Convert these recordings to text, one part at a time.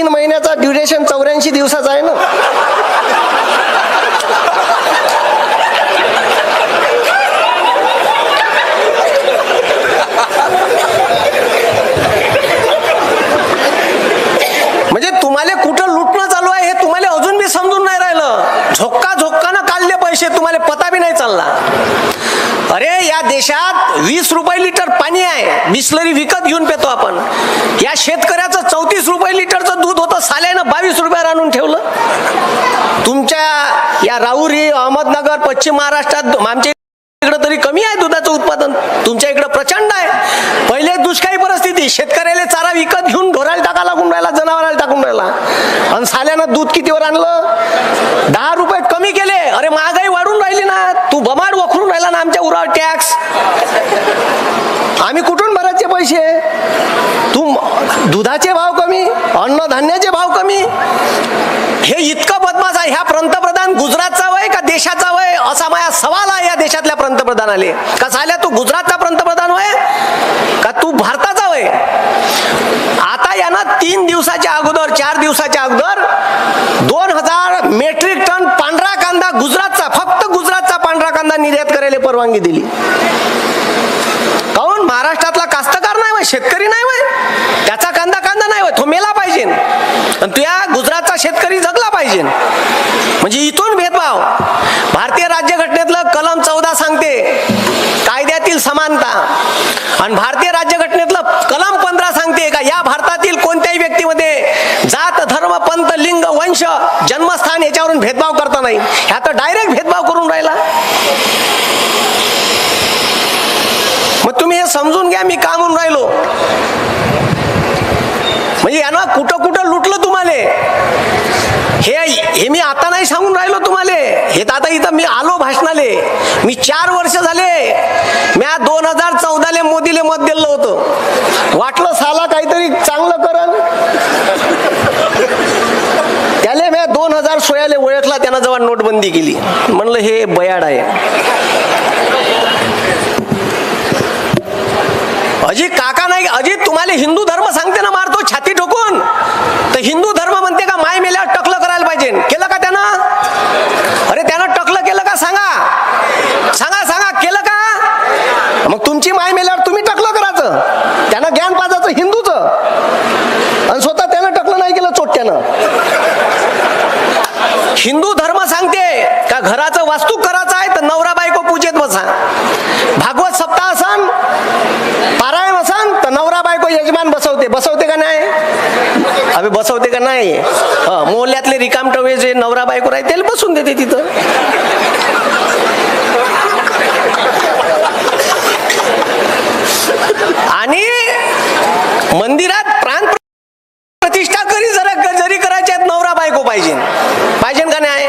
तीन महिन्याचा ड्युरेशन चौऱ्याऐंशी दिवसाचा आहे ना. म्हणजे तुम्हाला कुठं लुटणं चालू आहे हे तुम्हाला अजून बी समजून नाही राहिलं. झोक्का झोक्कानं काढले पैसे तुम्हाला पता बी नाही चालला. अरे या देशात वीस रुपये पाणी आहे. बिस्लरी विकत घेऊन पेतो आपण. या शेतकऱ्याचं चौतीस रुपये लिटरचं दूध होतं साल्यानं बावीस रुपयावर आणून ठेवलं. तुमच्या या राहुरी अहमदनगर पश्चिम महाराष्ट्रात आमच्या इकडं तरी कमी आहे दुधाचं उत्पादन. तुमच्या इकडं प्रचंड आहे. पहिले दुष्काळी परिस्थिती. शेतकऱ्याला चारा विकत घेऊन ढोराला टाका लागून राहिला जनावराला टाकून राहिला. आणि साल्यानं दूध कितीवर आणलं? दहा रुपये कमी केले. अरे महागाई वाढून राहिली ना. तू बमाड वखरून राहिला ना आमच्या उरावर टॅक्स. आम्ही कुठून भरायचे पैसे? तू दुधाचे भाव कमी अन्नधान्याचे भाव कमी? हे इतकं बदमाश आहे ह्या पंतप्रधान गुजरातचा वय का देशाचा वय? असा माझा सवाल आहे या देशातल्या पंतप्रधान आले का झाल्या तू गुजरातचा पंतप्रधान वय? का तू भारताचा वय? आता यांना तीन दिवसाच्या अगोदर चार दिवसाच्या अगोदर दोन हजार मेट्रिक टन पांढरा कांदा गुजरातचा फक्त गुजरातचा पांढरा कांदा निर्यात करायला परवानगी दिली. महाराष्ट्रातला कास्तकार नाही वय शेतकरी नाही वय. त्याचा कांदा कांदा नाही वय तो मेला पाहिजे. आणि तुया गुजरातचा शेतकरी जगला पाहिजे. म्हणजे इथून भेदभाव. भारतीय राज्यघटनेतलं कलम चौदा सांगते कायद्यातील समानता. आणि भारतीय राज्यघटनेतलं कलम पंधरा सांगते का या भारतातील कोणत्याही व्यक्तीमध्ये जात धर्म पंत लिंग वंश जन्मस्थान याच्यावरून भेदभाव करता नाही. ह्या तर डायरेक्ट भेदभाव करून राहिला. मग तुम्ही हे समजून घ्या मी का म्हणून राहिलो? म्हणजे यानं कुठं कुठं लुटलं तुम्हाला? हे हे मी आता नाही सांगून राहिलो तुम्हाला. हे तर आता इथं मी आलो भाषणाले. मी चार वर्ष झाले. म्या दोन हजार चौदाले मोदीले मत दिलं होतं. वाटलं साला काहीतरी चांगलं करल त्याले म्या दोन हजार सोळाले ओळखला त्यानं जेव्हा नोटबंदी केली. म्हणलं हे बयाड आहे. अजित काका नाही अजित तुम्हाला हिंदू धर्म सांगते ना मारतो छाती ठोकून. तर हिंदू धर्म म्हणते का माय मेल्यावर टकलं करायला पाहिजे केलं का त्यानं अरे त्यानं टकलं केलं का सांगा सांगा सांगा केलं का मग तुमची माय मेल्यावर तुम्ही टकलं करायचं त्यानं ज्ञान पाजायचं हिंदूचं आणि स्वतः त्यानं टकलं नाही केलं चोट्यानं हिंदू धर्म सांगते का घराचं वास्तू करायचं आहे तर नवरा बायको पूजेत बसा भागवत सप्ताह असन पारायण असन तर नवरा बायको यजमान बसवते बसवते का नाही अबे बसवते का नाही मोहल्यातले रिकामटवे जे नवरा बायको राहते त्याला बसून देते तिथं. आणि मंदिरात प्राण प्रतिष्ठा करी जरा जरी करायच्या आहेत नवरा बायको पाहिजे पाहिजे का नाही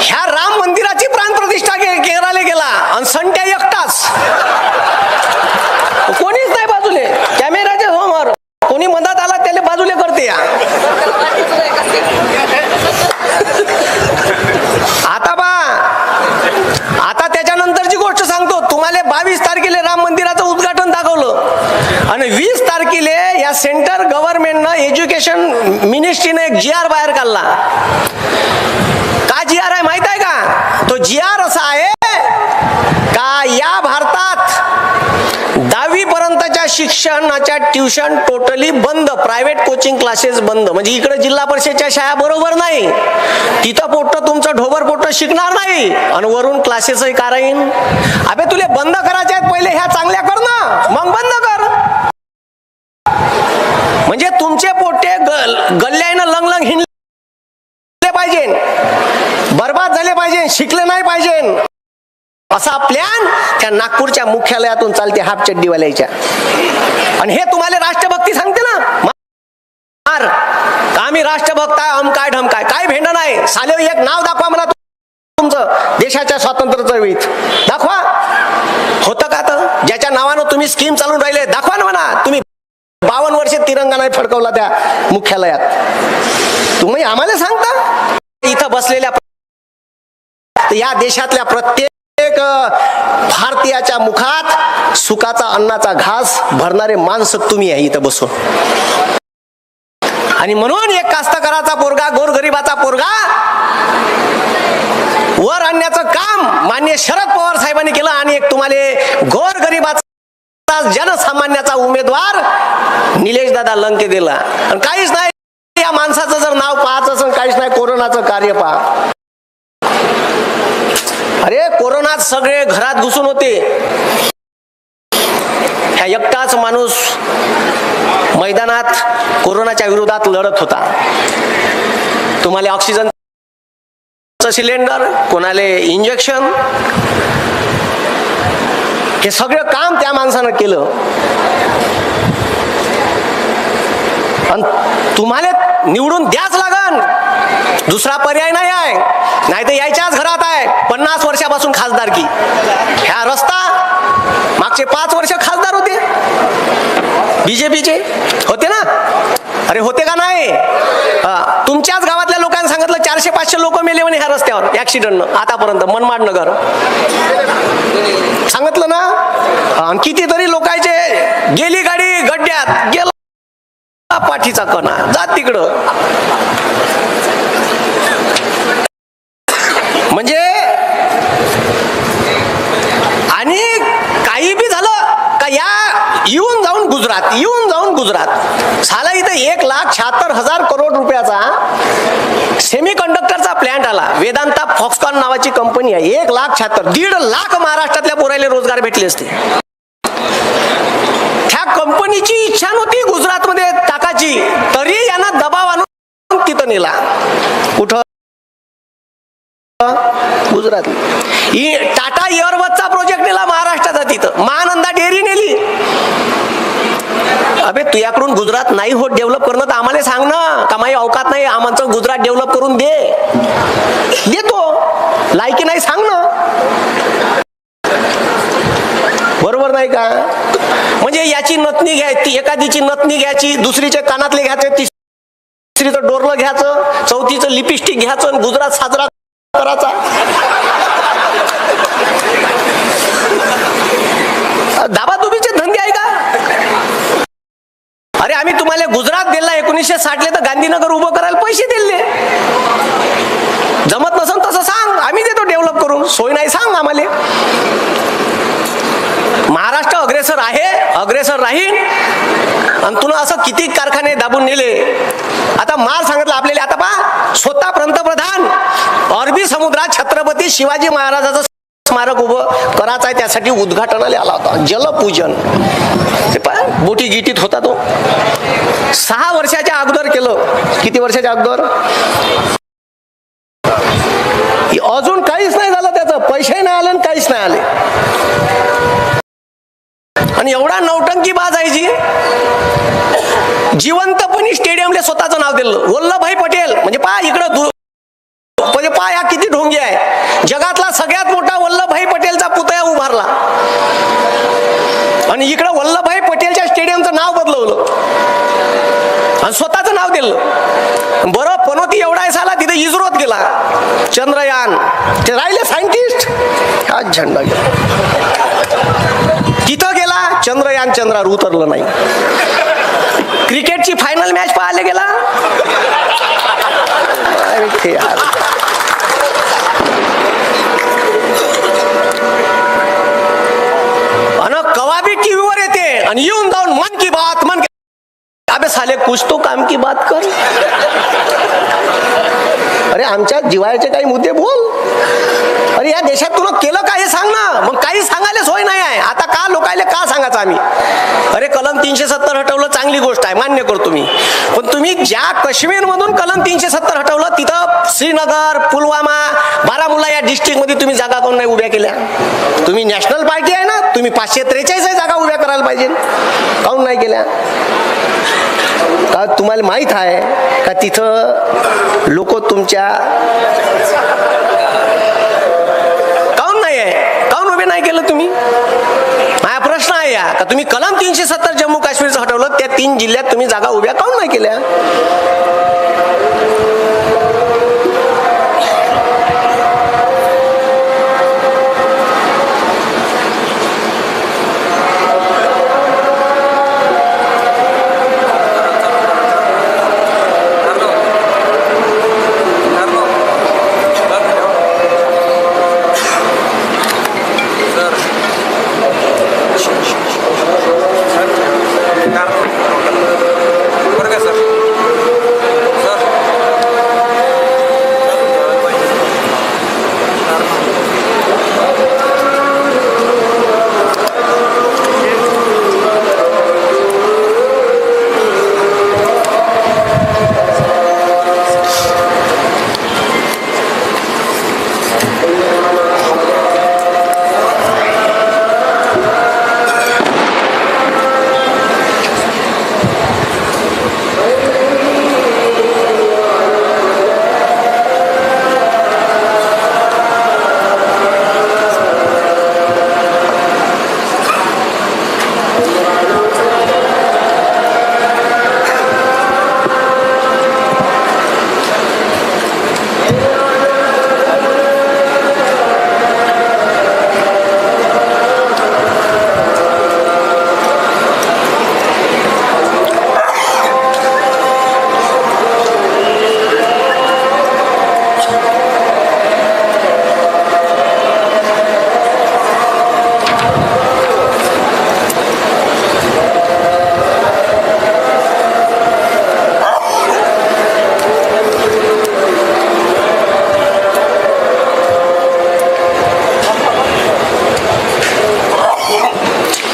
ह्या राम मंदिराची प्राण प्रतिष्ठा केराला गेला आणि संट्या एकटाच कोणीच नाही बाजूले कॅमेराच्या समोर कोणी मधात आला त्याला बाजूले करते या आता बा आता त्याच्यानंतरची गोष्ट सांगतो तुम्हाला बावीस तारखेला राम मंदिराचं उद्घाटन दाखवलं. आणि वीस तारखेला या सेंटर गव्हर्नमेंटनं एज्युकेशन मिनिस्ट्रीने एक जी आर बाहेर काढला. का जी आर आहे माहीत आहे का? तो जी आर असा आहे का या भारत शिक्षणाच्या ट्युशन टोटली बंद प्रायव्हेट कोचिंग क्लासेस बंद. म्हणजे इकडे जिल्हा परिषदच्या शाळा बरोबर नाही. तिथं पोट्ट तुमचं ढोबर पोट्ट शिकणार नाही. आणि वरून क्लासेसही कारण अबे तुले बंद करायचे आहेत पहिले ह्या चांगल्या कर ना. मग बंद कर. म्हणजे तुमचे पोट्टे गल्ल्यानं लंग लंग हिंडले पाहिजे बर्बाद झाले पाहिजे शिकले नाही पाहिजे असा प्लॅन त्या नागपूरच्या मुख्यालयातून चालते हाफ चड्डीवाल्याच्या आणि हे तुम्हाला राष्ट्रभक्ती सांगते ना? मार. आम्ही राष्ट्रभक्त आहे हम काय ढम काय काय भेंड नाही. साले एक नाव दाखवा मला तुमचं. देशाच्या स्वातंत्र्य चळवळीत दाखवा. होतं का तर ज्याच्या नावानं तुम्ही स्कीम चालून राहिले दाखवा ना म्हणा. तुम्ही बावन्न वर्षे तिरंगा नाही फडकवला त्या मुख्यालयात. तुम्ही आम्हाला सांगता? इथं बसलेल्या या देशातल्या प्रत्येक प्रत्येक भारतीयाच्या मुखात सुखाचा अन्नाचा घास भरणारे माणसं तुम्ही आहे इथं बसून. आणि म्हणून एक कास्तकाराचा पोरगा गोरगरिबाचा पोरगा वर आणण्याचं काम मान्य शरद पवार साहेबांनी केलं आणि एक तुम्हाला गोरगरिबाचा जनसामान्याचा उमेदवार निलेश दादा लंके दिला. आणि काहीच नाही या माणसाचं जर नाव पाहायचं असेल काहीच नाही कोरोनाचं कार्य पहा. कोरोनात सगळे घरात घुसून होते. ह्या एकटाच माणूस मैदानात कोरोनाच्या विरोधात लढत होता. तुम्हाला ऑक्सिजन सिलेंडर कोणाले इंजेक्शन हे सगळं काम त्या माणसानं केलं. आणि तुम्हाला निवडून द्याच लागन. दुसरा पर्याय नाही आहे. नाही तर यायच्याच घरात आहे. पन्नास वर्षापासून खासदारकी ह्या रस्ता मागचे पाच वर्ष खासदार होते. बीजेपीचे होते ना? अरे होते का नाही? हा, तुमच्याच गावातल्या लोकांनी सांगितलं चारशे पाचशे लोक मेले म्हणे ह्या रस्त्यावर ऍक्सिडेंटनं आतापर्यंत मनमाड नगर. सांगितलं ना? कितीतरी लोकांचे गेली गाडी गड्ड्यात गेला पाठीचा कणा. जात तिकडं म्हणजे आणि काही बी झालं का या येऊन जाऊन गुजरात येऊन जाऊन गुजरात. साला इथं एक लाख शहात्तर हजार करोड रुपयाचा सेमी कंडक्टरचा प्लॅन्ट आला. वेदांता फॉक्सकॉन नावाची कंपनी आहे. एक लाख शहात्तर दीड लाख महाराष्ट्रातल्या पोरायला रोजगार भेटले असते. त्या कंपनीची इच्छा नव्हती गुजरातमध्ये टाकायची. तरी यांना दबाव आणून तिथं नेला. कुठं? गुजरात. टाटा एअरबसचा प्रोजेक्ट नेला महाराष्ट्राचा तिथं. महानंदा डेअरी नेली. अबे तुझ्याकडून गुजरात नाही होत डेव्हलप करणं तर आम्हाला सांग ना. का अवकात नाही आमचं गुजरात डेव्हलप करून दे. देतो. लायकी नाही सांग ना. बरोबर नाही का? म्हणजे याची नतनी घ्यायची एखादीची नतनी घ्यायची दुसरीच्या कानातले घ्यायचे तिसरीचं डोरलं घ्यायचं चौथीचं लिपस्टिक घ्यायचं आणि गुजरात साजरा करायचा. दाबा धंदे आहे का अरे आम्ही तुम्हाला गुजरात दिला एकोणीसशे साठले तर गांधीनगर उभं करायला पैसे दिले जमत नसन तसं सांग आम्ही देतो डेव्हलप करून. सोय नाही सांग आम्हाला. महाराष्ट्र अग्रेसर आहे अग्रेसर राहील. आणि तुला असं किती कारखाने दाबून नेले? आता माल सांगितलं आपल्याला आता पा स्वतः पंतप्रधान अरबी समुद्रात छत्रपती शिवाजी महाराजाचं स्मारक उभं करायचं आहे त्यासाठी उद्घाटनाला आला होता. जलपूजन. ते बोटी गिटीत होता तो. सहा वर्षाच्या अगोदर केलं. किती वर्षाच्या अगोदर? अजून काहीच नाही झालं त्याचं. पैसे नाही आले आणि काहीच नाही आले. आणि एवढा नौटंकी बाज आहे जी. जिवंतपणी स्टेडियमला स्वतःचं नाव दिलं. वल्लभभाई पटेल. म्हणजे पा इकडं म्हणजे पा या किती ढोंगी आहे. जगातला सगळ्यात मोठा आणि इकडं वल्लभभाई पटेलच्या स्टेडियमचं नाव बदलवलं. आणि स्वतःचं नाव दिलं. बरं पनोती एवढा झाला साला तिथे इस्रोत गेला. चंद्रयान. ते राहिले सायंटिस्ट हा झेंडा गेला. तिथं गेला चंद्रयान चंद्रावर उतरलं नाही. क्रिकेटची फायनल मॅच पाहायला गेला अरे ते यार. अन कवाबी टीव्हीवर येते आणि येऊन जाऊन मन की बात मन की अबे साले कुछ तो काम की बात कर। अरे आमच्या जिवाळ्याचे काही मुद्दे बोल। अरे या देशात तुला केलं काय हे सांग ना? मग काही सांगायला सोय नाही आहे. आता का लोकायला का सांगायचं आम्ही? अरे कलम तीनशे सत्तर हटवलं चांगली गोष्ट आहे मान्य करतो मी. पण तुम्ही ज्या काश्मीर मधून कलम तीनशे सत्तर हटवलं तिथं श्रीनगर पुलवामा बारामुल्ला या डिस्ट्रिक्टमध्ये तुम्ही जागा कोण नाही उभ्या केल्या? तुम्ही नॅशनल पार्टी आहे? तुम्ही पाचशे त्रेचाळीस जागा उभ्या करायला पाहिजे. काऊन नाही केल्या? का तुम्हाला माहीत आहे का तिथं लोक तुमच्या काऊन नाही आहे? काऊन उभे नाही केलं तुम्ही? माझा प्रश्न आहे या. का तुम्ही कलम तीनशे सत्तर जम्मू काश्मीरचं हटवलं त्या तीन जिल्ह्यात तुम्ही जागा उभ्या काऊन नाही केल्या?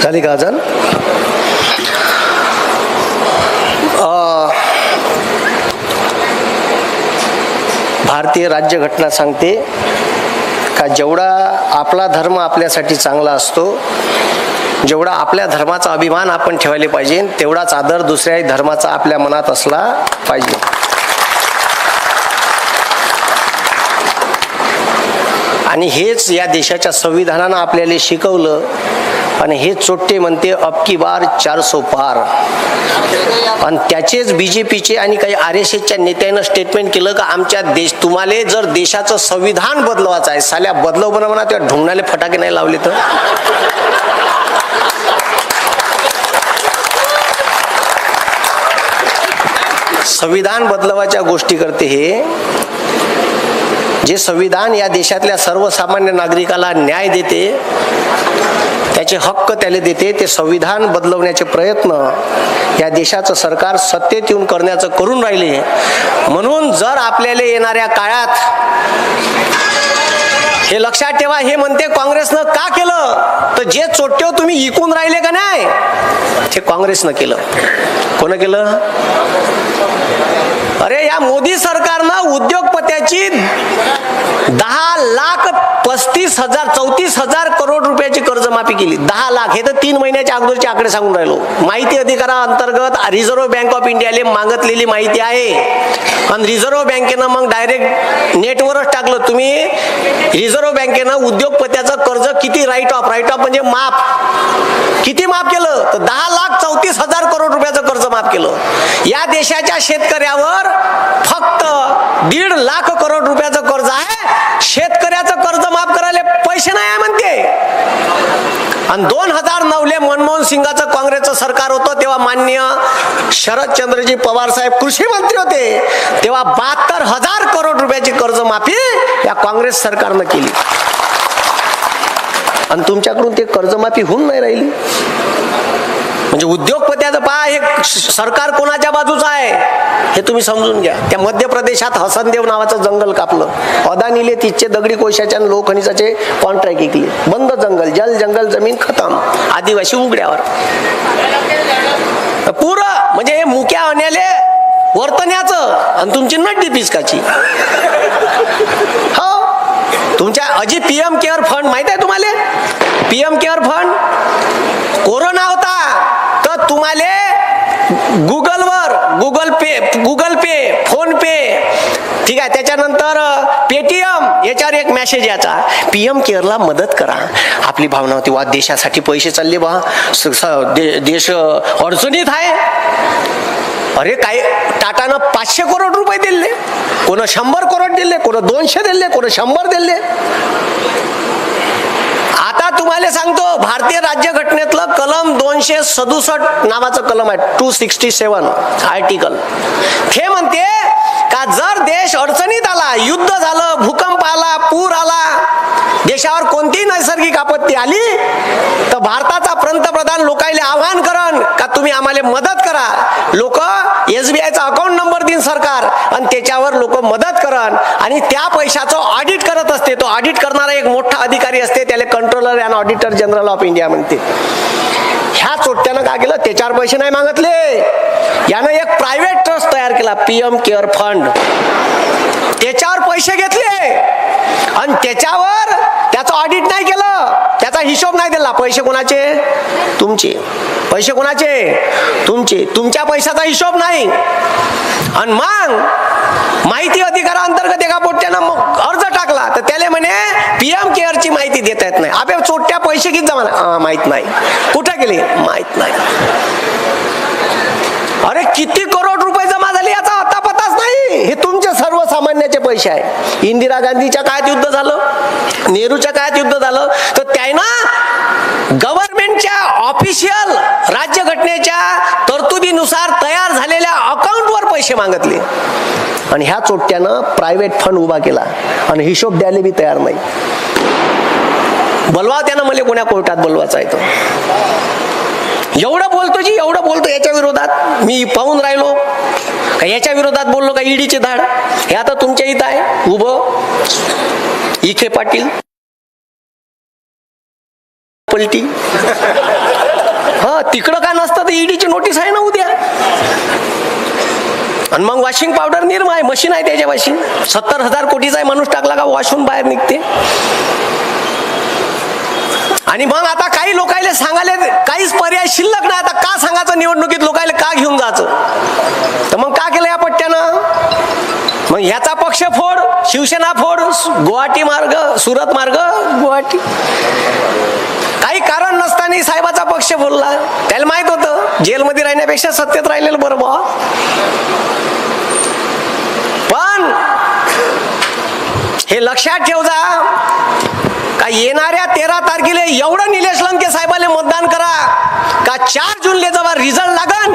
झाली का अजान? भारतीय राज्यघटना सांगते का जेवढा आपला धर्म आपल्यासाठी चांगला असतो जेवढा आपल्या धर्माचा अभिमान आपण ठेवायला पाहिजे तेवढाच आदर दुसऱ्याही धर्माचा आपल्या मनात असला पाहिजे. आणि हेच या देशाच्या संविधानानं आपल्याला शिकवलं आणि हे चोट्टे म्हणते अबकी बार चारसो पार. आणि त्याचेच बीजेपीचे आणि काही आर एस एसच्या नेत्यानं स्टेटमेंट केलं का आमच्या देश तुम्हाला जर देशाचं संविधान बदलवायचं आहे साल्या बदलव बरं म्हणा त्या ढुंगणाले फटाके नाही लावले तर? संविधान बदलवायच्या गोष्टी करते हे जे संविधान या देशातल्या सर्वसामान्य नागरिकाला न्याय देते त्याचे हक्क त्याला देते ते संविधान बदलवण्याचे प्रयत्न या देशाचं सरकार सत्तेत येऊन करण्याचं करून राहिले. म्हणून जर आपल्याला येणाऱ्या काळात हे लक्षात ठेवा हे म्हणते काँग्रेसनं का केलं? तर जे चोट्यो हो तुम्ही इकून राहिले का नाही? ते काँग्रेसनं केलं. कोण केलं? अरे या मोदी सरकारनं उद्योगपत्याची दहा लाख पस्तीस हजार चौतीस हजार करोड रुपयाची कर्जमाफी केली. दहा लाख. हे तर तीन महिन्याच्या अगोदरचे आकडे सांगून राहिलो. माहिती अधिकारा अंतर्गत रिझर्व्ह बँक ऑफ इंडियाले मागतलेली माहिती आहे. आणि रिझर्व्ह बँकेनं मग डायरेक्ट नेटवरच टाकलं. तुम्ही रिझर्व्ह बँकेनं उद्योगपत्याचं कर्ज किती राईट ऑफ राईट ऑफ म्हणजे माफ. किती माफ केलं? तर दहा लाख चौतीस हजार करोड रुपयाचं कर्ज माफ केलं. या देशाच्या शेतकऱ्यावर फक्त दीड लाख करोड रुपयाचं कर्ज आहे. शेतकऱ्याचं कर्ज माफ करायला पैसे नाही आहे म्हणते. आणि दोन हजार नऊले मनमोहन सिंगाचं काँग्रेसचं सरकार होतं तेव्हा मान्य शरदचंद्रजी पवार साहेब कृषी मंत्री होते. तेव्हा बहात्तर हजार करोड रुपयाची कर्जमाफी या काँग्रेस सरकारनं केली. आणि तुमच्याकडून ते कर्जमाफी होऊन नाही राहिली. म्हणजे उद्योगपत्याचं पहा हे सरकार कोणाच्या बाजूचं आहे हे तुम्ही समजून घ्या. त्या मध्य प्रदेशात हसनदेव नावाचं जंगल कापलं. अदानीले तिचे दगडी कोशाच्या आणि लोखनिसाचे कॉन्ट्रॅक्ट विकले. बंद जंगल जल जंगल जमीन खतम. आदिवासी उघड्यावर. पुर म्हणजे हे मुक्या आणले वर्तण्याचं आणि तुमची नड्डी पिचकाची. हो. तुमच्या अजी पीएम केअर फंड माहीत आहे तुम्हाला? PM care fund? कोरोना होता तर तुम्हाला गुगलवर Google Pay Google Pay PhonePe ठीक आहे त्याच्यानंतर पेटीएम याच्यावर एक मेसेज याचा पीएम केअरला मदत करा. आपली भावना होती वा देशासाठी पैसे चालले बा. दे- देश अडचणीत आहे. अरे काय टाटानं पाचशे करोड रुपये दिले. कोण शंभर करोड दिले कोण दोनशे दिले कोण शंभर दिले. आता तुम्हाला सांगतो भारतीय राज्यघटनेतलं कलम दोनशे सदुसष्ट नावाचं कलम आहे टू सिक्स्टी सेवन आर्टिकल हे म्हणते का जर देश अडचणीत आला युद्ध झालं भूकंप आला पूर आला देशावर कोणतीही नैसर्गिक आपत्ती आली तर भारताचा पंतप्रधान लोकायले आव्हान करण का तुम्ही आम्हाला मदत करा. लोक एसबीआयचा अकाउंट नंबर देईन सरकार आणि त्याच्यावर लोक मदत करण आणि त्या पैशाचं ऑडिट करत असते. तो ऑडिट करणारा एक मोठा अधिकारी असते त्याला controller and auditor general of India म्हणते. ह्या चोट्यानं काय केलं त्याच्यावर पैसे नाही मागितले. यानं एक प्रायव्हेट ट्रस्ट तयार केला पीएम केअर फंड त्याच्यावर पैसे घेतले. आणि त्याच्यावर त्याचं ऑडिट नाही केलं. त्याचा हिशोब नाही दिला. पैसे कोणाचे? तुमचे. पैसे कोणाचे? तुमचे. तुमच्या पैशाचा हिशोब नाही. आणि मग माहिती अधिकाराअंतर्गत एका पोट्यानं मग अर्ज टाकला. तर त्याला म्हणे पीएम केअरची माहिती देता येत नाही. अबे चोट्या पैसे किती जमा माहीत नाही. कुठे गेले? माहीत नाही. अरे किती करोड रुपये जमा झाले याचा आता पताच नाही हे तुमचे सर्वसामान्याचे पैसे आहे. इंदिरा गांधीच्या काळात युद्ध झालं नेहरूच्या काळात युद्ध झालं तर त्यानं गव्हर्नमेंटच्या ऑफिशियल राज्यघटनेच्या तरतुदीनुसार तयार झालेल्या अकाउंटवर पैसे मागितले. आणि ह्या चोट्यानं प्रायव्हेट फंड उभा केला. आणि हिशोब द्यायला बी तयार नाही. बोलवा त्यानं मला कोण्या कोर्टात बोलवायचा येतो एवढं बोलतो जी एवढं बोलतो याच्या विरोधात. मी पाहून राहिलो. का याच्या विरोधात बोललो का ईडीचे धाड? हे आता तुमच्या इथं आहे. उभं. इखे पाटील. पलटी. हा तिकडं का नसतं? तर ईडीची नोटीस आहे ना उद्या. आणि मग वॉशिंग पावडर निर्मा आहे. मशीन आहे त्याच्या वॉशिंग सत्तर हजार कोटीचा आहे. माणूस टाकला का वॉशहून बाहेर निघते. आणि मग आता काही लोकायले सांगायला काहीच पर्याय शिल्लक नाही. आता का सांगायचं निवडणुकीत लोकायला का घेऊन जायचं? तर मग का केलं या पट्ट्यानं? मग ह्याचा पक्ष फोड शिवसेना फोड गुवाहाटी मार्ग सुरत मार्ग गुवाहाटी. काही कारण नसताना साहेबाचा पक्ष बोलला. त्याला माहीत होतं जेलमध्ये राहण्यापेक्षा सत्तेत राहिलेलं बरं बा पण हे लक्षात ठेव जा का येणाऱ्या तेरा तारखेला एवढं निलेश लंके साहेबाला मतदान करा. का चार जूनले जेव्हा रिझल्ट लागन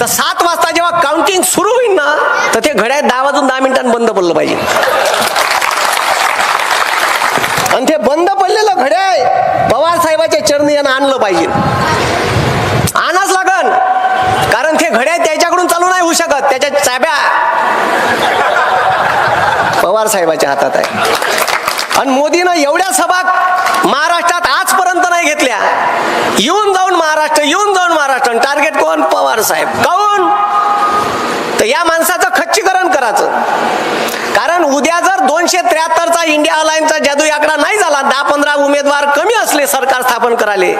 तर सात वाजता जेव्हा काउंटिंग सुरू होईल ना तर ते घड्याळ दहा वाजून दहा मिनिटांनी बंद पडलं पाहिजे. आणि ते बंद पडलेलं घड्याळ पवार साहेबाच्या चरणी यानं आणलं पाहिजे. आणाच लागन कारण ते घड्याळ त्याच्याकडून चालू नाही होऊ शकत त्याच्या चाब्या पवार साहेबाच्या हातात आहे. आणि मोदीनं एवढ्या सभा महाराष्ट्रात आजपर्यंत नाही घेतल्या. येऊन जाऊन महाराष्ट्र येऊन जाऊन महाराष्ट्र. टार्गेट कोण? पवार साहेब. काऊन तर या माणसाचं खच्चीकरण करायचं. कारण उद्या जर दोनशे त्र्याहत्तरचा इंडिया अलायन्सचा जादू आकडा नाही झाला दहा पंधरा उमेदवार कमी असले सरकार स्थापन कराले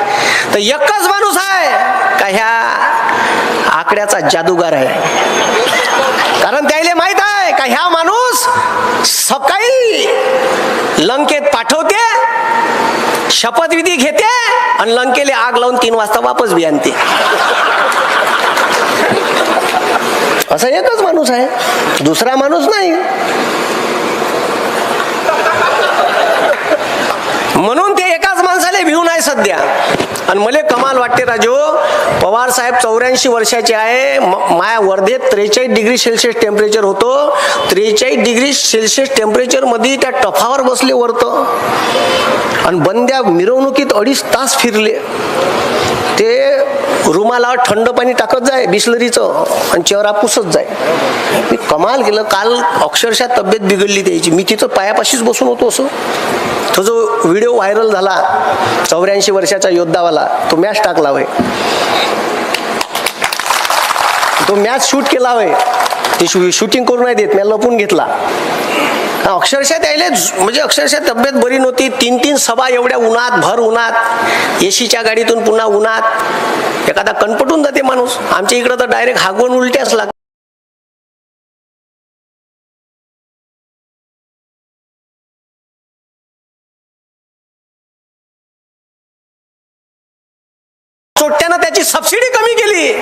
तर एकच माणूस आहे का ह्या आकड्याचा जादूगार आहे? कारण त्याला माहीत आहे का ह्या माणूस सकाळी लंकेत पाठवते शपथविधी घेते आणि लंकेले आग लावून तीन वाजता वापस बी आणते असा एकच माणूस आहे. दुसरा माणूस नाही. म्हणून ते एका माणसाला भिवून आहे सध्या. आणि मला कमाल वाटते राजू पवार साहेब चौऱ्याऐंशी वर्षाचे आहे माया वर्धेत त्रेचाळीस डिग्री सेल्सिअस टेम्परेचर होतो. त्रेचाळीस डिग्री सेल्सिअस टेम्परेचरमध्ये त्या टफावर बसले वरतं. आणि बंद्या मिरवणुकीत अडीच तास फिरले. ते रुमाला थंड पाणी टाकत जाय बिस्लरीचं आणि चेहरा पुसत जाय. मी कमाल केलं. काल अक्षरशः तब्येत बिघडली त्याची. मी तिथं पायापाशीच बसून होतो असं. तो जो व्हिडिओ व्हायरल झाला चौऱ्याऐंशी वर्षाचा योद्धावाला तो मॅच टाकला होय. तो मॅच शूट केला होय. ते शूटिंग करू नाही देत. मी लपून घेतला. अक्षरशः त्याले म्हणजे अक्षरशः तब्येत बरी नव्हती. तीन तीन सभा एवढ्या उन्हात भर उन्हात. एसीच्या गाडीतून पुन्हा उन्हात. एखादा कणपटून जाते माणूस. आमच्या इकडं तर डायरेक्ट हागवून उलट्याच लाग चोट्यानं त्याची सबसिडी कमी केली.